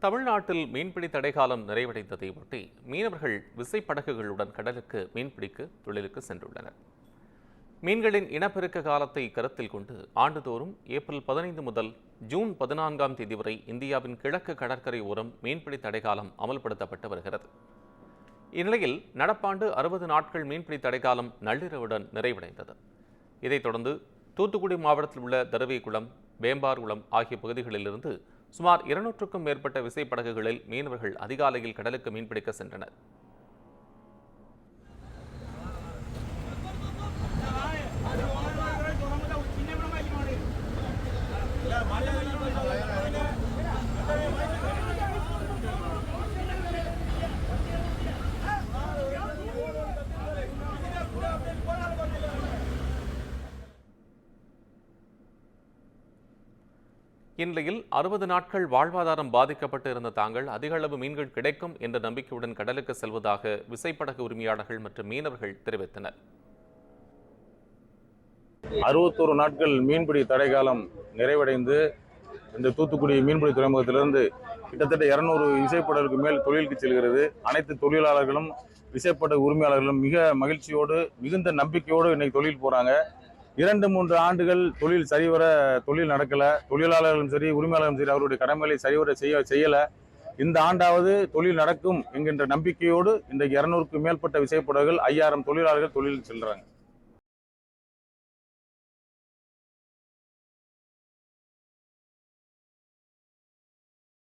தமிழ்நாட்டில் மீன்பிடி தடைகாலம் நிறைவடைந்ததை ஒட்டி மீனவர்கள் விசைப்படகுகளுடன் கடலுக்கு மீன்பிடிக்க தொழிலுக்கு சென்றுள்ளனர். மீன்களின் இனப்பெருக்க காலத்தை கருத்தில் கொண்டு ஆண்டுதோறும் ஏப்ரல் பதினைந்து முதல் ஜூன் பதினான்காம் தேதி வரை இந்தியாவின் கிழக்கு கடற்கரை ஓரம் மீன்பிடி தடைகாலம் அமல்படுத்தப்பட்டு வருகிறது. இந்நிலையில் நடப்பாண்டு அறுபது நாட்கள் மீன்பிடி தடைகாலம் நள்ளிரவுடன் நிறைவடைந்தது. இதைத் தொடர்ந்து தூத்துக்குடி மாவட்டத்தில் உள்ள தருவைக்குளம் வேம்பார்குளம் ஆகிய பகுதிகளிலிருந்து சுமார் இருநூற்றுக்கும் மேற்பட்ட விசைப்படகுகளில் மீனவர்கள் அதிகாலையில் கடலுக்கு மீன்பிடிக்க சென்றனர். இந்நிலையில் அறுபது நாட்கள் வாழ்வாதாரம் பாதிக்கப்பட்டு இருந்த தாங்கள் அதிக அளவு மீன்கள் கிடைக்கும் என்ற நம்பிக்கையுடன் கடலுக்கு செல்வதாக விசைப்படகு உரிமையாளர்கள் மற்றும் மீனவர்கள் தெரிவித்தனர். அறுபத்தோரு நாட்கள் மீன்பிடி தடை காலம் நிறைவடைந்து இந்த தூத்துக்குடி மீன்பிடி துறைமுகத்திலிருந்து கிட்டத்தட்ட இருநூறு விசைப்படகுக்கு மேல் தொழிலுக்கு செல்கிறது. அனைத்து தொழிலாளர்களும் விசைப்படகு உரிமையாளர்களும் மிக மகிழ்ச்சியோடு மிகுந்த நம்பிக்கையோடு இன்னைக்கு தொழில் போகிறாங்க இரண்டு மூன்று ஆண்டுகள் தொழில் சரிவர தொழில் நடக்கல. தொழிலாளர்களும் சரி உரிமையாளர்களும் சரி அவருடைய கடமைகளை சரிவர செய்ய செய்யல. இந்த ஆண்டாவது தொழில் நடக்கும் என்கின்ற நம்பிக்கையோடு இன்றைக்கு இருநூறுக்கு மேற்பட்ட விசைப்படகுகள் ஐயாயிரம் தொழிலாளர்கள் தொழில் செல்கிறாங்க